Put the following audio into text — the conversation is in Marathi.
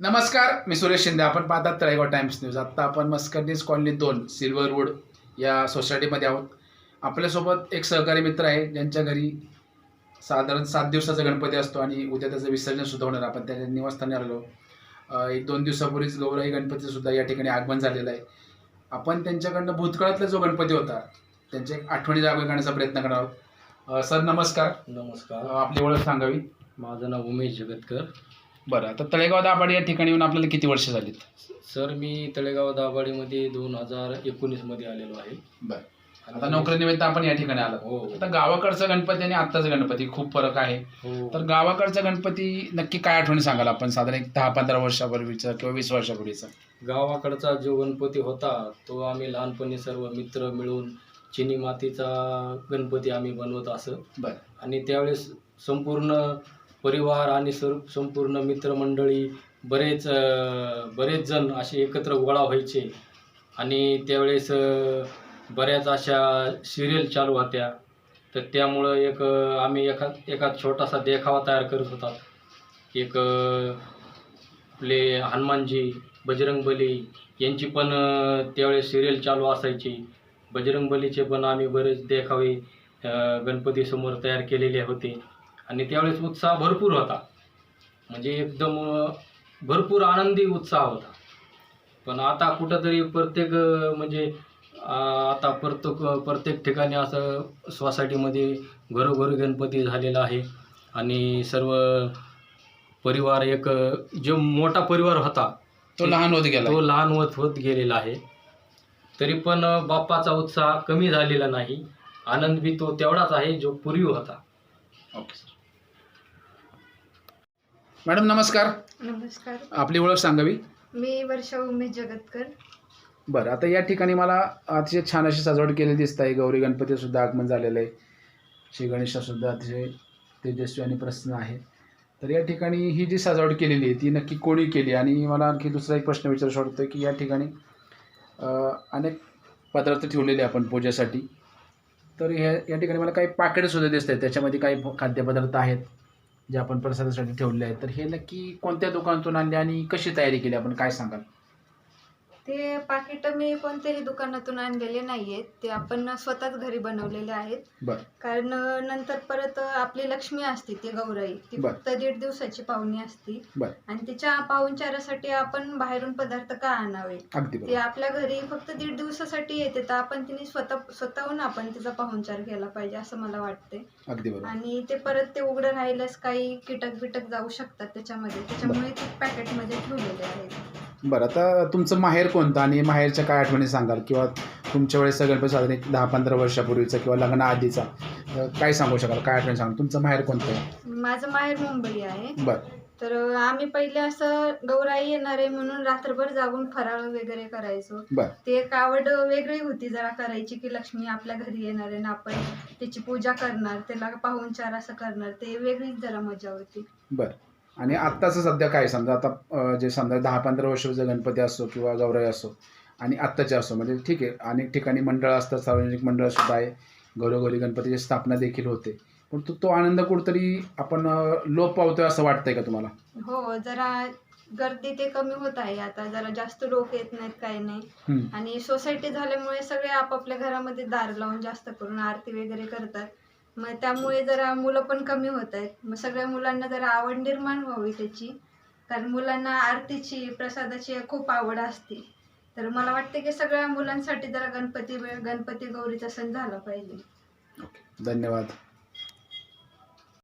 नमस्कार मी सुरेश शिंदे. आपण पाहतात तळेगाव टाइम्स न्यूज. आत्ता आपण मस्करनीज कॉलनी दोन सिल्वर वूड या सोसायटीमध्ये आहोत. आपल्यासोबत एक सहकारी मित्र आहे ज्यांच्या घरी साधारण सात दिवसाचा गणपती असतो आणि उद्या त्याचं विसर्जन सुद्धा होणार. आपण त्याच्या निवासस्थानी आलो एक दोन दिवसापूर्वीच गौराई गणपतीचं सुद्धा या ठिकाणी आगमन झालेलं आहे. आपण त्यांच्याकडनं भूतकाळातला जो गणपती होता त्यांच्या एक आठवणी जागा करण्याचा प्रयत्न करणार आहोत. सर नमस्कार. नमस्कार. आपली ओळख सांगावी. माझं नाव उमेश जगतकर. बरं आता तळेगाव दाभाडी या ठिकाणी येऊन आपल्याला किती वर्ष झालीत? सर मी तळेगाव दाभाडीमध्ये दोन हजार एकोणीसमध्ये आलेलो आहे. बरं. आता नोकरीनिमित्त आपण या ठिकाणी आलो. हो. आता गावाकडचा गणपती आणि आत्ताचा गणपती खूप फरक आहे. हो. तर गावाकडचा गणपती नक्की काय आठवणी सांगाल आपण? साधारण एक दहा पंधरा वर्षापूर्वीचा किंवा वीस वर्षापूर्वीचा? गावाकडचा जो गणपती होता तो आम्ही लहानपणी सर्व मित्र मिळून चिनी मातीचा गणपती आम्ही बनवत असं. बरं. आणि त्यावेळेस संपूर्ण परिवार आणि सर संपूर्ण मित्रमंडळी बरेच बरेच जण असे एकत्र गोळा व्हायचे. आणि त्यावेळेस बऱ्याच अशा सिरियल चालू होत्या. तर त्यामुळं एक आम्ही एका एका छोटासा देखावा तयार करत होतात एक आपले हनुमानजी बजरंगबली यांची पण त्यावेळेस सिरियल चालू असायची. बजरंगबलीचे पण आम्ही बरेच देखावे गणपतीसमोर तयार केलेले होते. आणि त्यावेळेस उत्साह भरपूर होता. म्हणजे एकदम भरपूर आनंदी उत्साह होता. पण आता कुठंतरी प्रत्येक म्हणजे आता प्रत्येक प्रत्येक ठिकाणी असं सोसायटीमध्ये घरोघरी गणपती झालेला आहे. आणि सर्व परिवार एक जो मोठा परिवार होता तो लहान होत गेला. तो लहान होत होत गेलेला आहे. तरी पण बाप्पाचा उत्साह कमी झालेला नाही. आनंद बी तो तेवढाच आहे जो पूर्वी होता. Okay sir. मॅडम नमस्कार. नमस्कार. आपली ओळख सांगावी? मी वर्षा उमेश जगतकर. बरं आता या ठिकाणी मला अतिशय छान अशी सजावट केलेली दिसत आहे. गौरी गणपती सुद्धा आगमन झालेलं आहे. श्री गणेशा सुद्धा अतिशय तेजस्वी आणि प्रसन्न आहे. तर या ठिकाणी ही जी सजावट केलेली आहे ती नक्की कोणी केली? आणि मला आणखी दुसरा एक प्रश्न विचारू वाटतो की या ठिकाणी अनेक पदार्थ ठेवलेले आपण पूजेसाठी. तर ह्या या ठिकाणी मला काही पाकिटसुद्धा दिसत आहेत. त्याच्यामध्ये काही खाद्यपदार्थ आहेत. जे आपण प्रसादासाठी ठेवले आहेत. तर हे नक्की कोणत्या दुकानातून आणले आणि कशी तयारी केली? आपण काय सांगाल? ते पाकिट मी कोणत्याही दुकानातून आणलेले नाही आहेत ते आपण स्वतःच घरी बनवलेले आहेत. बरं. कारण नंतर परत आपली लक्ष्मी असते ती गौराई. ती बर. फक्त दीड दिवसाची पाहुणी असती. बर. आणि तिच्या पाहुणचारासाठी आपण बाहेरून पदार्थ का आणावे? अगदी ते बरोबर आपल्या घरी फक्त दीड दिवसासाठी येते. तर आपण तिने स्वतः स्वतःहून आपण तिचा पाहुणचार केला पाहिजे असं मला वाटते. अगदी बरोबर. आणि ते परत ते उघडं राहिल्यास काही कीटक बिटक जाऊ शकतात त्याच्यामध्ये. त्याच्यामुळे ते पॅकेटमध्ये ठेवलेले आहेत. बरं आता तुमचं माहेर कोणतं आणि माहेरच्या काय आठवणी सांगाल? किंवा तुमच्या वेळेस गणपती साधारण एक दहा पंधरा वर्षापूर्वीचा किंवा लग्नाआधीचा अं, काय सांगू शकाल? काय आठवणी सांगा तुमचं माहेर कोणतं आहे? माझं माहेर मुंबई आहे. बरं. तर आम्ही पहिले असं गौराई येणार आहे म्हणून रात्रभर जागून फराळ वगैरे करायचो. बरं. ते एक आवड वेगळी होती जरा करायची की लक्ष्मी आपल्या घरी येणार आहे ना आपण त्याची पूजा करणार त्याला पाहुणचार असं करणार ते वेगळीच जरा मजा होती. बरं. आणि आत्ताचं सध्या काय समजा आता जे समजा दहा पंधरा वर्षाचा गणपती असो किंवा गौराई असो आणि आत्ताचे असो म्हणजे ठीक आहे अनेक ठिकाणी मंडळ असतात सार्वजनिक मंडळ सुद्धा आहे घरोघरी गणपतीची स्थापना देखील होते. पण तो तो आनंद कुठंतरी आपण लोप पावतोय असं वाटतंय का तुम्हाला? हो जरा गर्दी ते कमी होत आहे आता. जरा जास्त लोक येत नाहीत काही नाही. आणि सोसायटी झाल्यामुळे सगळे आपापल्या घरामध्ये दार लावून जास्त करून आरती वगैरे करतात. मग त्यामुळे जरा मुलं पण कमी होत आहेत. मग सगळ्या मुलांना जरा आवड निर्माण व्हावी त्याची. कारण मुलांना आरतीची प्रसादाची खूप आवड असते. तर मला वाटते की सगळ्या मुलांसाठी जरा गणपती गणपती गौरीचा सण झाला पाहिजे. धन्यवाद.